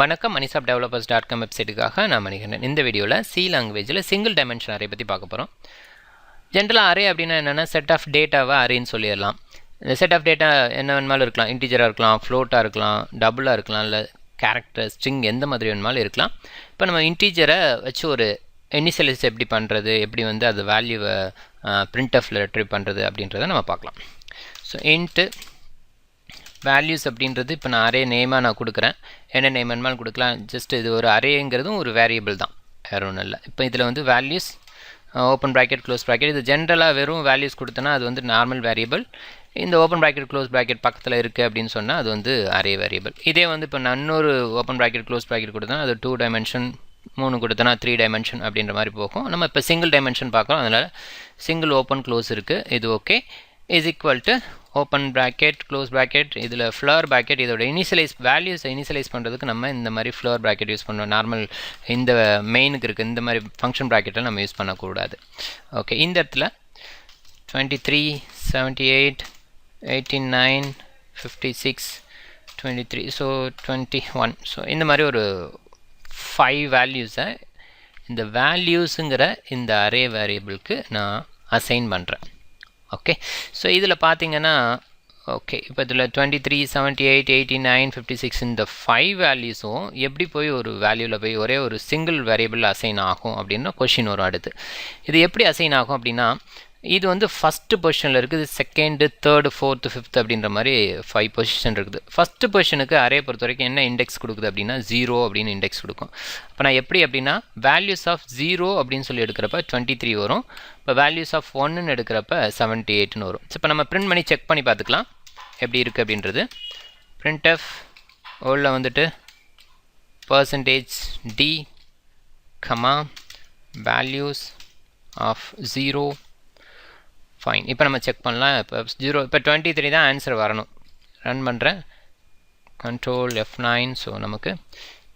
வணக்கம் மணிசாப் developers dot com வெப்சைட்டுக்காக நான் மணிகண்டன். இந்த வீடியோவில் சி லாங்குவேஜில் சிங்கிள் டைமென்ஷன் அரே பற்றி பார்க்க போகிறோம் ஜென்ரலாக அரே அப்படின்னா என்னென்னா செட் ஆஃப் டேட்டாவை அரேன்னு சொல்லிடலாம். இந்த செட் ஆஃப் டேட்டா என்ன வேணுமாலும் இருக்கலாம். இன்டிஜராக இருக்கலாம் ஃப்ளோட்டாக இருக்கலாம் டபுளாக இருக்கலாம் இல்லை கேரக்டர் ஸ்ட்ரிங் எந்த மாதிரி வேணுமாலும் இருக்கலாம். இப்போ நம்ம இன்டீஜரை வச்சு ஒரு இனிஷியலைஸ் எப்படி பண்ணுறது எப்படி வந்து அது வேல்யூவை பிரிண்ட் ஆஃபில் ரெட்ரீவ் பண்ணுறது அப்படின்றத நம்ம பார்க்கலாம். ஸோ இன்ட்டு வேல்யூஸ் அப்படின்றது இப்போ நான் அரே நேமாக நான் கொடுக்குறேன். என்ன நேம் வேணுமாலும் கொடுக்கலாம். ஜஸ்ட் இது ஒரு அரேங்கிறதும் ஒரு வேரியபிள் தான். வேறு ஒன்றும் இல்லை. இப்போ இதில் வந்து values open bracket close bracket இது ஜென்ரலாக வெறும் வேல்யூஸ் கொடுத்தனா அது வந்து நார்மல் வேரியபிள் இந்த ஓப்பன் ப்ராக்கெட் க்ளோஸ் ப்ராக்கெட் பக்கத்தில் இருக்குது அப்படின்னு சொன்னால் அது வந்து அரே வேரியபிள் இதே வந்து இப்போ நான் இன்னொரு ஓப்பன் ப்ராக்கெட் க்ளோஸ் ப்ராக்கெட் கொடுத்தனா அது டூ டைமென்ஷன் மூணு கொடுத்தனா த்ரீ டைமென்ஷன் அப்படின்ற மாதிரி போகும். நம்ம இப்போ சிங்கிள் டைமென்ஷன் பார்க்குறோம். அதனால் சிங்கிள் ஓப்பன் க்ளோஸ் இருக்குது இது okay is equal to open bracket close bracket இதில் ஃப்ளவர் ப்ராக்கெட் இதோட இனிஷியலைஸ் வேல்யூஸை இனிஷியலைஸ் பண்ணுறதுக்கு நம்ம இந்த மாதிரி ஃப்ளவர் ப்ராக்கெட் யூஸ் பண்ணுவோம் நார்மல் இந்த மெயினுக்கு இருக்குது இந்த மாதிரி ஃபங்க்ஷன் ப்ராக்கெட்டை நம்ம யூஸ் பண்ணக்கூடாது. ஓகே இந்த இடத்துல twenty three seventy eight eighty nine fifty six twenty three so twenty one so இந்த மாதிரி ஒரு ஃபைவ் வேல்யூஸை இந்த வேல்யூஸுங்கிற இந்த அரே வேரியபிளுக்கு நான் அசைன் பண்ணுறேன் ஓகே ஸோ இதில் பார்த்தீங்கன்னா ஓகே இப்போ இதில் twenty three seventy eight eighty nine fifty six இந்த ஃபைவ் வேல்யூஸும் எப்படி போய் ஒரு வேல்யூவில் போய் ஒரே ஒரு சிங்கிள் வேரியபிள் அசைன் ஆகும் அப்படின்னா கொஷின் வரும் அடுத்து. இது எப்படி அசைன் ஆகும் அப்படின்னா இது வந்து ஃபஸ்ட்டு பொசிஷனில் இருக்குது செகண்டு தேர்டு ஃபோர்த்து ஃபிஃப்த் அப்படின்ற மாதிரி ஃபைவ் பொசிஷன் இருக்குது. ஃபஸ்ட்டு பொசிஷனுக்கு அரே பொறுத்த வரைக்கும் என்ன இண்டெக்ஸ் கொடுக்குது அப்படின்னா ஜீரோ அப்படின்னு இண்டெக்ஸ் கொடுக்கும். இப்போ நான் எப்படி அப்படின்னா வேல்யூஸ் ஆஃப் ஜீரோ அப்படின்னு சொல்லி எடுக்கிறப்ப டுவெண்ட்டி த்ரீ வரும். இப்போ வேல்யூஸ் ஆஃப் ஒன்னுன்னு எடுக்கிறப்ப செவன்ட்டி எயிட்னு வரும். இப்போ நம்ம பிரிண்ட் பண்ணி செக் பண்ணி பார்த்துக்கலாம். எப்படி இருக்குது அப்படின்றது. பிரிண்ட் எஃப் ஓல்டில் வந்துட்டு percentage d comma values of zero fine இப்போ நம்ம செக் பண்ணலாம். இப்போ ஜீரோ இப்போ டுவெண்ட்டி த்ரீ தான் ஆன்சர் வரணும். ரன் பண்ணுறேன் கண்ட்ரோல் எஃப் நைன் ஸோ நமக்கு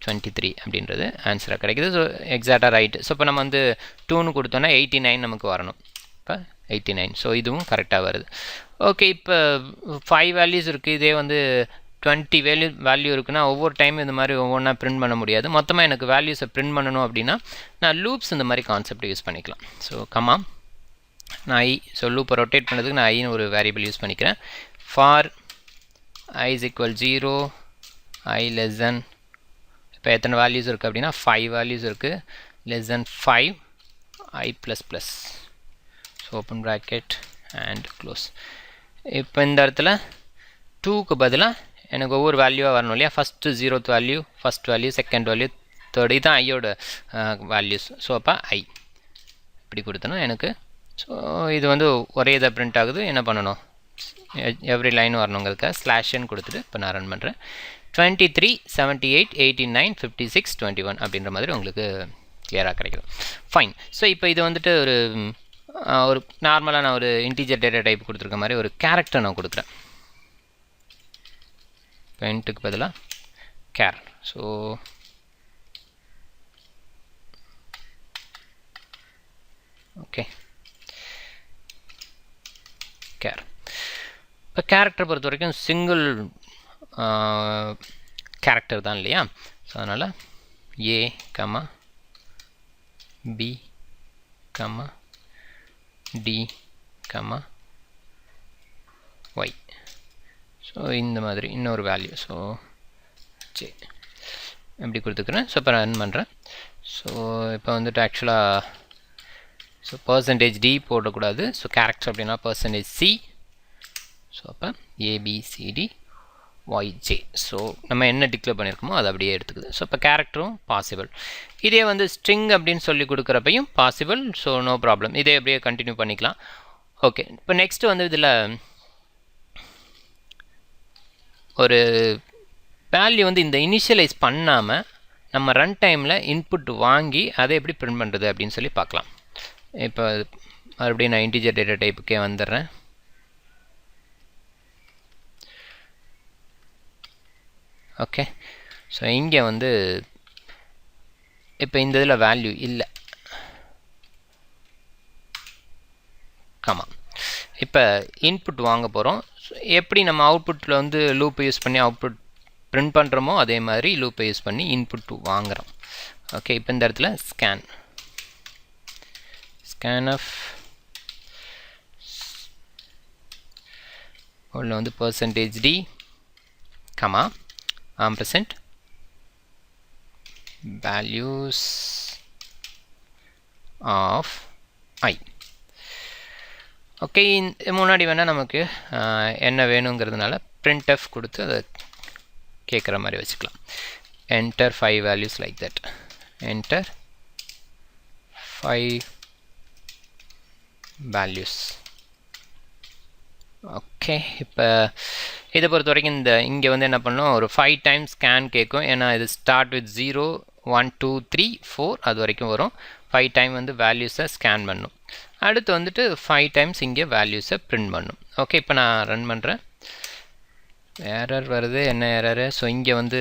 டுவெண்ட்டி த்ரீ அப்படின்றது ஆன்சராக கிடைக்குது. ஸோ எக்ஸாக்டாக ரைட்டு ஸோ இப்போ நம்ம வந்து டூன்னு கொடுத்தோன்னா எயிட்டி நைன் நமக்கு வரணும். இப்போ எயிட்டி நைன் ஸோ இதுவும் கரெக்டாக வருது. ஓகே இப்போ ஃபைவ் வேல்யூஸ் இருக்குது இதே வந்து டுவெண்ட்டி வேல்யூ வேல்யூ இருக்குன்னா ஒவ்வொரு டைம் இந்த மாதிரி ஒவ்வொன்றா பிரிண்ட் பண்ண முடியாது. மொத்தமாக எனக்கு வேல்யூஸை பிரிண்ட் பண்ணணும் அப்படின்னா நான் லூப்ஸ் இந்த மாதிரி கான்செப்ட் யூஸ் பண்ணிக்கலாம். ஸோ கமாம் நான் ஐ ஸோ லூப்பை ரொட்டேட் பண்ணுறதுக்கு நான் ஐன்னு ஒரு வேரியபிள் யூஸ் பண்ணிக்கிறேன். For i is equal zero i less than இப்போ எத்தனை வேல்யூஸ் இருக்குது அப்படின்னா ஃபைவ் வேல்யூஸ் இருக்குது less than five i plus plus so open bracket and close இப்போ இந்த இடத்துல டூக்கு பதிலாக எனக்கு ஒவ்வொரு வேல்யூவாக வரணும் இல்லையா? First zeroth value first value second value third இதுதான் ஐயோட வேல்யூஸ் ஸோ அப்போ ஐ இப்படி கொடுத்தனா எனக்கு ஸோ இது வந்து ஒரே இதாக பிரிண்ட் ஆகுது. என்ன பண்ணணும்? எவ்ரி லைன் வரணுங்கிறதுக்காக ஸ்லாஷன்னு கொடுத்துட்டு இப்போ நான் ரன் பண்ணுறேன் twenty three seventy eight eighty nine fifty six twenty one அப்படின்ற மாதிரி உங்களுக்கு கிளியராக கிடைக்கும். ஃபைன் ஸோ இப்போ இது வந்துட்டு ஒரு ஒரு நார்மலாக நான் ஒரு இன்டீஜர் டேட்டா டைப் கொடுத்துருக்க மாதிரி ஒரு கேரக்டர் நான் கொடுக்குறேன். பெயிண்ட்டுக்கு பதிலாக கேர் ஸோ ஓகே கேர் இப்போ கேரக்டர் பொறுத்த வரைக்கும் சிங்கிள் கேரக்டர் தான் இல்லையா? ஸோ அதனால் A comma B comma D comma Y so இந்த மாதிரி இன்னொரு வேல்யூ ஸோ சரி எப்படி கொடுத்துக்கிறேன் ஸோ இப்போ ரன் பண்ணுறேன் ஸோ இப்போ வந்துட்டு ஆக்சுவலாக ஸோ பர்சன்டேஜ் டி போடக்கூடாது. ஸோ கேரக்டர் அப்படின்னா பர்சன்டேஜ் சி ஸோ அப்போ A B C D Y J so நம்ம என்ன டிக்ளேர் பண்ணியிருக்கோமோ அதை அப்படியே எடுத்துக்குது. ஸோ இப்போ கேரக்டரும் பாசிபிள் இதே வந்து ஸ்ட்ரிங் அப்படின்னு சொல்லி கொடுக்குறப்பையும் பாசிபிள் ஸோ நோ ப்ராப்ளம் இதே அப்படியே கண்டினியூ பண்ணிக்கலாம். ஓகே இப்போ நெக்ஸ்ட்டு வந்து இதில் ஒரு வேல்யூ வந்து இந்த இனிஷியலைஸ் பண்ணாமல் நம்ம ரன் டைமில் இன்புட் வாங்கி அதை எப்படி பிரிண்ட் பண்ணுறது அப்படின்னு சொல்லி பார்க்கலாம். இப்போ மறுபடியும் நான் இன்டிஜர் டேட்டா டைப்புக்கே வந்துடுறேன். ஓகே ஸோ இங்கே வந்து இப்போ இந்த இதில் வேல்யூ இல்லை. ஆமாம். இப்போ இன்புட் வாங்க போகிறோம். எப்படி நம்ம அவுட்புட்டில் வந்து லூப் யூஸ் பண்ணி அவுட்புட் பிரிண்ட் பண்ணுறோமோ அதே மாதிரி லூப்பை யூஸ் பண்ணி இன்புட் வாங்குகிறோம். ஓகே இப்போ இந்த இடத்துல ஸ்கேன் ஸ்கேன்எஃப் ஒன்று வந்து percentage d comma ampersand values of i okay முன்னாடி வேணால் நமக்கு என்ன வேணுங்கிறதுனால பிரிண்ட் கொடுத்து அதை கேட்குற மாதிரி வச்சுக்கலாம். Enter 5 values like that. Enter 5 values okay இப்போ இதை பொறுத்த வரைக்கும் இந்த இங்கே வந்து என்ன பண்ணோம் ஒரு ஃபைவ் டைம் ஸ்கேன் கேட்கும். ஏன்னா இது start with zero one two three four அது வரைக்கும் வரும். ஃபைவ் டைம் வந்து வேல்யூஸை ஸ்கேன் பண்ணும். அடுத்து வந்துட்டு ஃபைவ் டைம்ஸ் இங்கே வேல்யூஸை பிரிண்ட் பண்ணும். ஓகே இப்போ நான் ரன் பண்ணுறேன் ஏரர் வருது. என்ன ஏரரு ஸோ இங்கே வந்து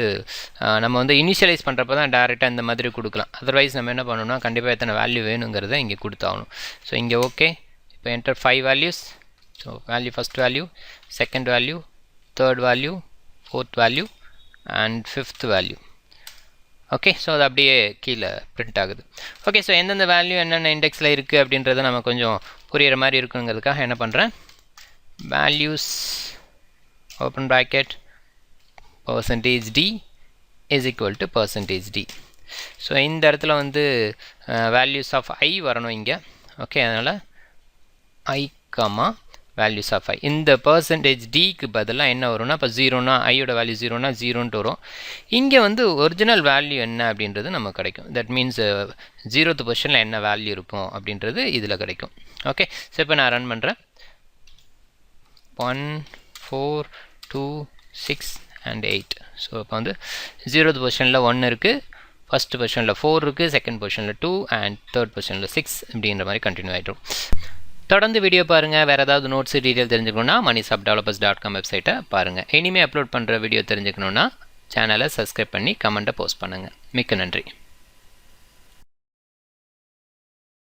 நம்ம வந்து இனிஷியலைஸ் பண்ணுறப்ப தான் டேரெக்டாக இந்த மாதிரி கொடுக்கலாம். அதர்வைஸ் நம்ம என்ன பண்ணணும்னா கண்டிப்பாக எத்தனை வேல்யூ வேணுங்கிறத இங்கே கொடுத்தாகணும். ஸோ இங்கே ஓகே இப்போ enter five values so value first value second value third value fourth value and fifth value okay so அது அப்படியே கீழே பிரிண்ட் ஆகுது. ஓகே ஸோ எந்தெந்த வேல்யூ என்னென்ன இண்டெக்ஸில் இருக்குது அப்படின்றத நம்ம கொஞ்சம் புரியிற மாதிரி இருக்குங்கிறதுக்காக என்ன பண்ணுறேன் values open bracket percentage d is equal to percentage d so இந்த இடத்துல வந்து வேல்யூஸ் ஆஃப் ஐ வரணும் இங்கே. ஓகே அதனால் i comma values of i இந்த பர்சன்டேஜ் டிக்கு பதிலாக என்ன வரும்னா இப்போ ஜீரோனா ஐயோட வேல்யூ ஜீரோனா ஜீரோன்ட்டு வரும். இங்கே வந்து ஒரிஜினல் வேல்யூ என்ன அப்படின்றது நமக்கு கிடைக்கும். தட் மீன்ஸ் ஜீரோத்து பொசிஷனில் என்ன வேல்யூ இருக்கும் அப்படின்றது இதில் கிடைக்கும். ஓகே ஸோ இப்போ நான் ரன் பண்ணுறேன் one four two six and eight so இப்போ வந்து ஜீரோத்து பொசிஷனில் ஒன்று இருக்குது ஃபஸ்ட் பொசிஷனில் ஃபோர் இருக்குது செகண்ட் பொசிஷனில் டூ அண்ட் தேர்ட் பொசிஷனில் சிக்ஸ் அப்படின்ற மாதிரி கண்டினியூ ஆகிடும் தொடர்ந்து வீடியோ பாருங்கள் வேறு ஏதாவது நோட்ஸ் டீட்டெயில் தெரிஞ்சுக்கணுன்னா மணி சாப் டெவலப்பர்ஸ் டாட் காம் வெப்சைட்டை பாருங்கள் இனிமேல் அப்லோட் பண்ணுற வீடியோ தெரிஞ்சுக்கணுன்னா சேனலை சப்ஸ்கிரைப் பண்ணி கமெண்ட்டை போஸ்ட் பண்ணுங்கள் மிக்க நன்றி.